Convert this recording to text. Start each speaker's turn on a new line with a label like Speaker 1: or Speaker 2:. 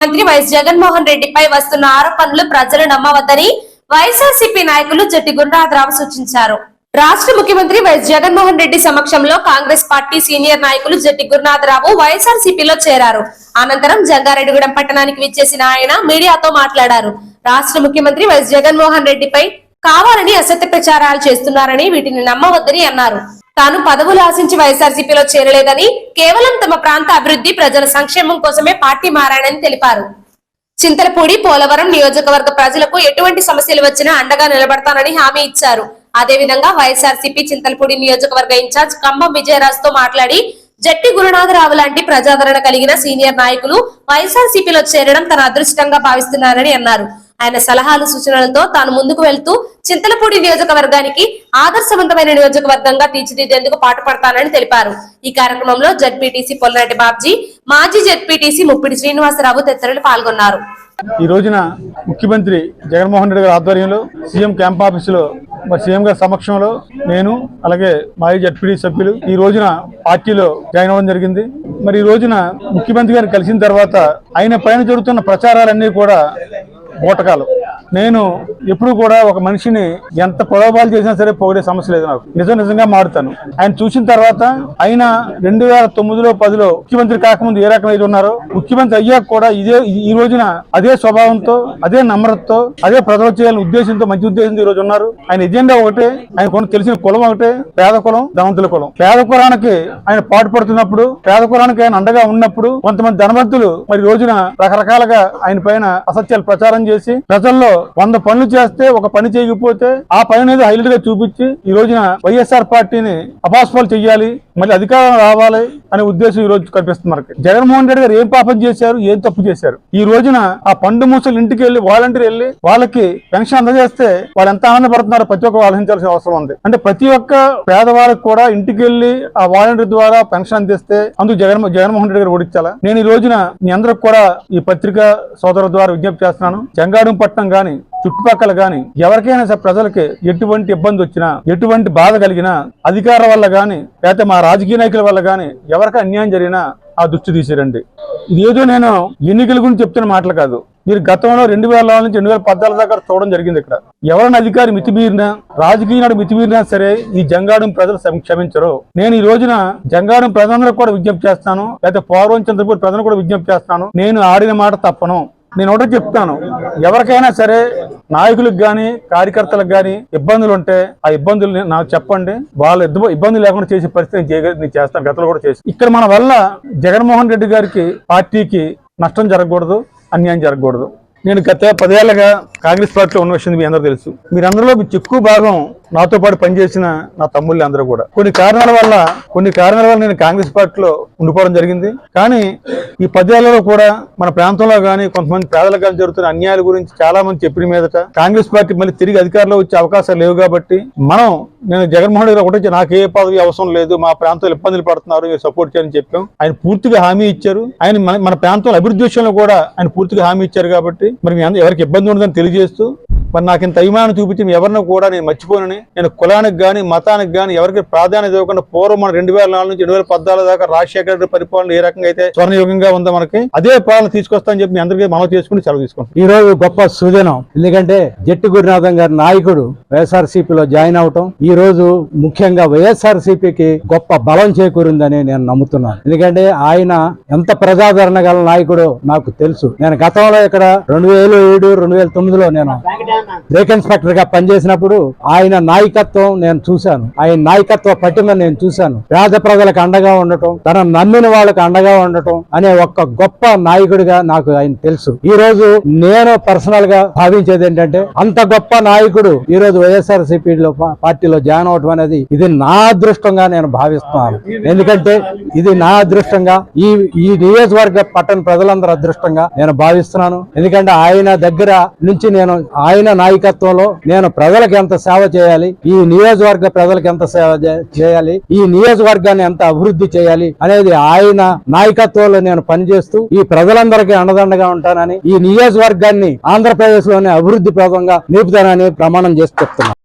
Speaker 1: మంత్రి వైఎస్ జగన్మోహన్ రెడ్డిపై వస్తున్న ఆరోపణలు ప్రజలు నమ్మవద్దని వైఎస్ఆర్సీపీ నాయకులు జట్టి గుండ్రాజరావు సూచించారు. రాష్ట్ర ముఖ్యమంత్రి వైఎస్ జగన్మోహన్ రెడ్డి సమక్షంలో కాంగ్రెస్ పార్టీ సీనియర్ నాయకులు జట్టి గురునాథరావు వైఎస్ఆర్సీపీలో చేరారు. అనంతరం జంగారెడ్డిగూడెం పట్టణానికి విచ్చేసిన ఆయన మీడియాతో మాట్లాడారు. రాష్ట్ర ముఖ్యమంత్రి వైఎస్ జగన్మోహన్ రెడ్డిపై కావాలని అసత్య ప్రచారాలు చేస్తున్నారని వీటిని నమ్మవద్దని అన్నారు. తాను పదవులు ఆశించి వైఎస్ఆర్సీపీలో చేరలేదని కేవలం తమ ప్రాంత అభివృద్ధి ప్రజల సంక్షేమం కోసమే పార్టీ మారాడని తెలిపారు. చింతలపూడి పోలవరం నియోజకవర్గ ప్రజలకు ఎటువంటి సమస్యలు వచ్చినా అండగా నిలబడతానని హామీ ఇచ్చారు. అదేవిధంగా వైఎస్ఆర్సీపీ చింతలపూడి నియోజకవర్గ ఇన్ఛార్జ్ కంబం విజయరాజ్తో మాట్లాడి జట్టి గురునాథరావు లాంటి ప్రజాదరణ కలిగిన సీనియర్ నాయకులు వైఎస్ఆర్సీపీలో చేరడం తన అదృష్టంగా భావిస్తున్నారని అన్నారు. ఆయన సలహాలు సూచనలతో తాను ముందుకు వెళ్తూ చింతలపూడి నియోజకవర్గానికి ఆదర్శవంతమైన నియోజకవర్గంగా తీర్చిదిద్దేందుకు పాటుపడతానని తెలిపారు. ఈ కార్యక్రమంలో జడ్పీటీసీ పొల్లరెడ్డి బాబ్జీ మాజీ జడ్పీటీసీ ముప్పిడి శ్రీనివాసరావు తదితరులు పాల్గొన్నారు.
Speaker 2: ఈ రోజున ముఖ్యమంత్రి జగన్మోహన్ రెడ్డి గారి ఆధ్వర్యంలో సీఎం క్యాంప్ ఆఫీసులో మరి సీఎం గారి సమక్షంలో నేను అలాగే మాజీ జడ్పీడీ సభ్యులు ఈ రోజున పార్టీలో జాయిన్ అవ్వడం జరిగింది. మరి ఈ రోజున ముఖ్యమంత్రి గారిని కలిసిన తర్వాత ఆయన పైన జరుగుతున్న ప్రచారాలన్నీ కూడా బూటకాలు. నేను ఎప్పుడు కూడా ఒక మనిషిని ఎంత ప్రలోభాలు చేసినా సరే పొగిడే సమస్య లేదు నాకు. నిజం నిజంగా మారుతాను. ఆయన చూసిన తర్వాత ఆయన రెండు వేల తొమ్మిదిలో పదిలో ముఖ్యమంత్రి కాకముందు ఏ రకమైన ఉన్నారో ముఖ్యమంత్రి అయ్యాక కూడా ఇదే ఈ రోజున అదే స్వభావంతో అదే నమ్రతతో అదే ప్రజలు చేయాలని ఉద్దేశంతో మంచి ఉద్దేశంతో ఈ రోజు ఉన్నారు. ఆయన ఎజెండా ఒకటే ఆయన కొన్ని తెలిసిన కులం ఒకటే పేద కులం ధనవంతుల కులం. పేద కులానికి ఆయన పాటుపడుతున్నప్పుడు పేద కులానికి ఆయన అండగా ఉన్నప్పుడు కొంతమంది ధనవంతులు మరి ఈ రోజున రకరకాలుగా ఆయన పైన అసత్యాలు ప్రచారం చేసి ప్రజల్లో వంద పనులు చేస్తే ఒక పని చేయకపోతే ఆ పని అనేది హైలైట్గా చూపించి ఈ రోజున వైఎస్ఆర్ పార్టీని అపాస్పాలు చెయ్యాలి మళ్ళీ అధికారం రావాలి అనే ఉద్దేశం ఈ రోజు కనిపిస్తుంది మనకి. జగన్మోహన్ రెడ్డి గారు ఏం పాపం చేశారు ఏం తప్పు చేశారు? ఈ రోజున ఆ పండు మూసలు ఇంటికి వెళ్ళి వాలంటీర్ వెళ్ళి వాళ్ళకి పెన్షన్ అందజేస్తే వాళ్ళు ఎంత ఆనందపడుతున్నారో ప్రతి ఒక్క ఆలోచించాల్సిన అవసరం ఉంది. అంటే ప్రతి ఒక్క పేదవాళ్ళకి కూడా ఇంటికి వెళ్ళి ఆ వాలంటీర్ ద్వారా పెన్షన్ అందిస్తే అందుకు జగన్ జగన్మోహన్ రెడ్డి గారు ఓడించాలా? నేను ఈ రోజున మీ అందరికి కూడా ఈ పత్రిక సోదరుల ద్వారా విజ్ఞప్తి చేస్తున్నాను. జంగాడం పట్టణం గాని చుట్టుపక్కల గాని ఎవరికైనా సరే ప్రజలకి ఎటువంటి ఇబ్బంది వచ్చినా ఎటువంటి బాధ కలిగినా అధికార వల్ల గాని లేకపోతే మా రాజకీయ నాయకుల వల్ల గాని ఎవరికి అన్యాయం జరిగినా ఆ దృష్టి తీసిరండి. ఇదేదో నేను ఎన్నికల గురించి చెప్తున్న మాటలు కాదు. మీరు గతంలో రెండు వేల నుంచి రెండు వేల పద్నాలుగు దాకా చూడడం జరిగింది ఇక్కడ. ఎవరైనా అధికారి మితిమీరినా రాజకీయ నాడు మితిమీరినా సరే ఈ జంగాడం ప్రజలు క్షమించరు. నేను ఈ రోజున జంగాడం ప్రజలందరూ కూడా విజ్ఞప్తి చేస్తాను లేకపోతే పౌరవం చంద్రపూర్ ప్రజలు కూడా విజ్ఞప్తి చేస్తాను. నేను ఆడిన మాట తప్పను. నేను ఒకటి చెప్తాను. ఎవరికైనా సరే నాయకులకు కానీ కార్యకర్తలకు కానీ ఇబ్బందులు ఉంటే ఆ ఇబ్బందులు నాకు చెప్పండి. వాళ్ళు ఇద్దరు ఇబ్బందులు లేకుండా చేసే పరిస్థితి నేను నేను చేస్తాను. గతంలో కూడా చేసి ఇక్కడ మన వల్ల జగన్మోహన్ రెడ్డి గారికి పార్టీకి నష్టం జరగకూడదు అన్యాయం జరగకూడదు. నేను గత పదేళ్ళుగా కాంగ్రెస్ పార్టీలో ఉన్న విషయం మీ అందరూ తెలుసు. మీరందరిలో ఎక్కువ భాగం నాతో పాటు పనిచేసిన నా తమ్ముళ్ళు అందరూ కూడా. కొన్ని కారణాల వల్ల కొన్ని కారణాల వల్ల నేను కాంగ్రెస్ పార్టీలో ఉండిపోవడం జరిగింది. కానీ ఈ పద్యాలలో కూడా మన ప్రాంతంలో కానీ కొంతమంది పేదలకు కానీ జరుగుతున్న అన్యాయాల గురించి చాలా మంది చెప్పిన మీదట కాంగ్రెస్ పార్టీ మళ్ళీ తిరిగి అధికారంలో వచ్చే అవకాశాలు లేవు కాబట్టి మనం నేను జగన్మోహన్ రెడ్డి ఒకటి నాకు ఏ పదవి అవసరం లేదు మా ప్రాంతంలో ఇబ్బందులు పడుతున్నారు మీరు సపోర్ట్ చేయని చెప్పాం. ఆయన పూర్తిగా హామీ ఇచ్చారు. ఆయన మన మన ప్రాంతంలో అభివృద్ధి విషయంలో కూడా ఆయన పూర్తిగా హామీ ఇచ్చారు కాబట్టి మరి ఎవరికి ఇబ్బంది ఉండదని తెలియజేస్తూ మరి నాకు ఇంత అభిమానం చూపించి ఎవరిని కూడా నేను మర్చిపోనని నేను కులానికి కానీ మతానికి కానీ ఎవరికి ప్రాధాన్యత ఇవ్వకుండా పూర్వం మన రెండు వేల నాలుగు నుంచి రెండు వేల పద్నాలుగు దాకా రాజశేఖర రెడ్డి పరిపాలన ఏ రకంగా అయితే స్వర్ణయుగంగా ఉందో మనకి అదే పాలన తీసుకొస్తానని చెప్పి మీ అందరికీ మనం చేసుకుని సెలవు తీసుకుంటాం
Speaker 3: ఈ రోజు గొప్ప సుదినం ఎందుకంటే జట్టి గురునాథం గారి నాయకుడు వైఎస్ఆర్సీపీలో జాయిన్ అవటం ఈ రోజు ముఖ్యంగా వైఎస్ఆర్సీపీకి గొప్ప బలం చేకూరిందని నేను నమ్ముతున్నాను. ఎందుకంటే ఆయన ఎంత ప్రజాదరణ గల నాయకుడో నాకు తెలుసు. నేను గతంలో ఇక్కడ రెండు వేల ఏడు రెండు వేల తొమ్మిదిలో నేను బ్రేక్ ఇన్స్పెక్టర్గా పనిచేసినప్పుడు ఆయన నాయకత్వం నేను చూశాను. ఆయన నాయకత్వ పట్టిన నేను చూశాను. పేద ప్రజలకు అండగా ఉండటం తన నమ్మిన వాళ్ళకి అండగా ఉండటం అనే ఒక గొప్ప నాయకుడిగా నాకు ఆయన తెలుసు. ఈ రోజు నేను పర్సనల్గా భావించేది ఏంటంటే అంత గొప్ప నాయకుడు ఈ రోజు వైఎస్ఆర్ సిపిలో పార్టీలో జాయిన్ అవటం అనేది ఇది నా అదృష్టంగా నేను భావిస్తున్నాను. ఎందుకంటే ఇది నా అదృష్టంగా ఈ ఈ నియోజకవర్గ పట్టణ ప్రజలందరూ అదృష్టంగా నేను భావిస్తున్నాను. ఎందుకంటే ఆయన దగ్గర నుంచి నేను ఆయన నాయకత్వంలో నేను ప్రజలకు ఎంత సేవ చేయాలి? ఈ నియోజకవర్గ ప్రజలకు ఎంత సేవ చేయాలి? ఈ నియోజకవర్గాన్ని ఎంత అభివృద్ధి చేయాలి? అనేది ఆయన నాయకత్వంలో నేను పనిచేస్తూ ఈ ప్రజలందరికీ అండదండగా ఉంటానని ఈ నియోజకవర్గాన్ని ఆంధ్రప్రదేశ్లోనే అభివృద్ధి ప్రదంగా నిలుపుతానని ప్రమాణం చేసి చెప్తున్నాను.